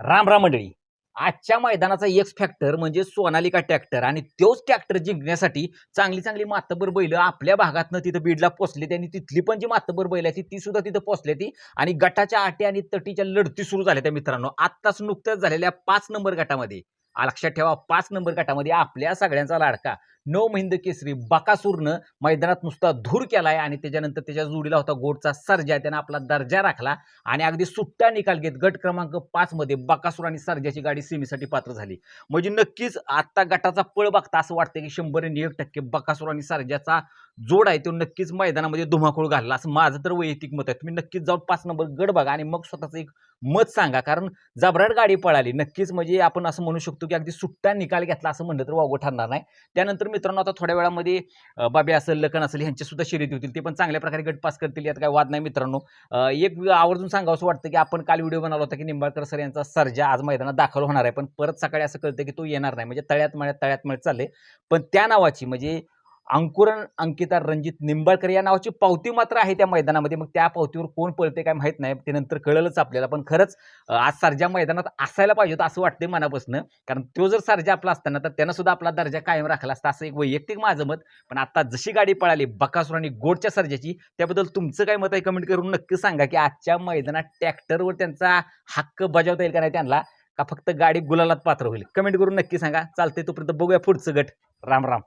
राम राम मंडळी. आजच्या मैदानाचा x factor म्हणजे सोनालिका ट्रॅक्टर आणि तोच ट्रॅक्टर जिंकण्यासाठी चांगली चांगली मातबर बैल आपल्या भागातनं तिथं बीडला पोचले आणि तिथली पण जी मातबर बैल आहे ती सुद्धा तिथं पोचले ती आणि गटाच्या आटी आणि तटीच्या लढती सुरू झाल्या त्या मित्रांनो. आत्ताच नुकत्याच झालेल्या पाच नंबर गटामध्ये. लक्षात ठेवा पाच नंबर गटामध्ये आपल्या सगळ्यांचा लाडका. नऊ महिंद केसरी बकासूरनं मैदानात नुसता धूर केलाय आणि त्याच्यानंतर त्याच्या जोडीला होता गोडचा सर्जा. त्यानं आपला दर्जा राखला आणि अगदी सुट्टा निकाल घेत गट क्रमांक पाच मध्ये बकासूर आणि सर्जाची गाडी सेमीसाठी पात्र झाली. म्हणजे नक्कीच आत्ता गटाचा पळ बघता असं वाटतं की शंभर आणि एक टक्के बकासूर आणि सर्जाचा जोड आहे तो नक्कीच मैदानामध्ये धुमाकूळ घालला. असं माझं तर वैयक्तिक मत आहे. तुम्ही नक्कीच जाऊन पाच नंबर गड बघा आणि मग स्वतःचं एक मत सांगा कारण जबराट गाडी पळाली. नक्कीच म्हणजे आपण असं म्हणू शकतो की अगदी सुट्टा निकाल घेतला असं म्हणलं तर वावगं ठरणार नाही. त्यानंतर मित्रांनो आता थोड्या वेळामध्ये बाबे बाबी असेल लखन असेल ह्यांच्या सुद्धा शर्यती होतील. ते पण चांगल्या प्रकारे गट पास करतील यात काय वाद नाही मित्रांनो. एक आवर्जून सांगावं असं वाटतं की आपण काल व्हिडिओ बनवला होता की निंबाळकर सर यांचा सर्जा आज मैदानात दाखल होणार आहे. पण परत सकाळी असं कळतं की तो येणार नाही. म्हणजे तळ्यात मळ्यात तळ्यात मळ्यात चालले पण त्या नावाची म्हणजे अंकुरण अंकिता रणजित निंबाळकर या नावाची पावती मात्र आहे त्या मैदानामध्ये. मग त्या पावतीवर कोण पळते काय माहीत नाही. ते नंतर कळलंच आपल्याला. पण खरंच आज सारजा मैदानात असायला पाहिजे होतं असं वाटतंय मनापासून. कारण तो जर सारजा आपला असताना तर त्यानं सुद्धा आपला दर्जा कायम राखला असता. असं एक वैयक्तिक माझं मत. पण आता जशी गाडी पळाली बकासूर आणि गोडच्या सर्जाची त्याबद्दल तुमचं काय मत आहे कमेंट करून नक्की सांगा की आजच्या मैदानात ट्रॅक्टरवर त्यांचा हक्क बजावता येईल का नाही त्यांना? का फक्त गाडी गुलालात पात्र होईल? कमेंट करून नक्की सांगा. चालते तोपर्यंत बघूया पुढचं गट. राम राम.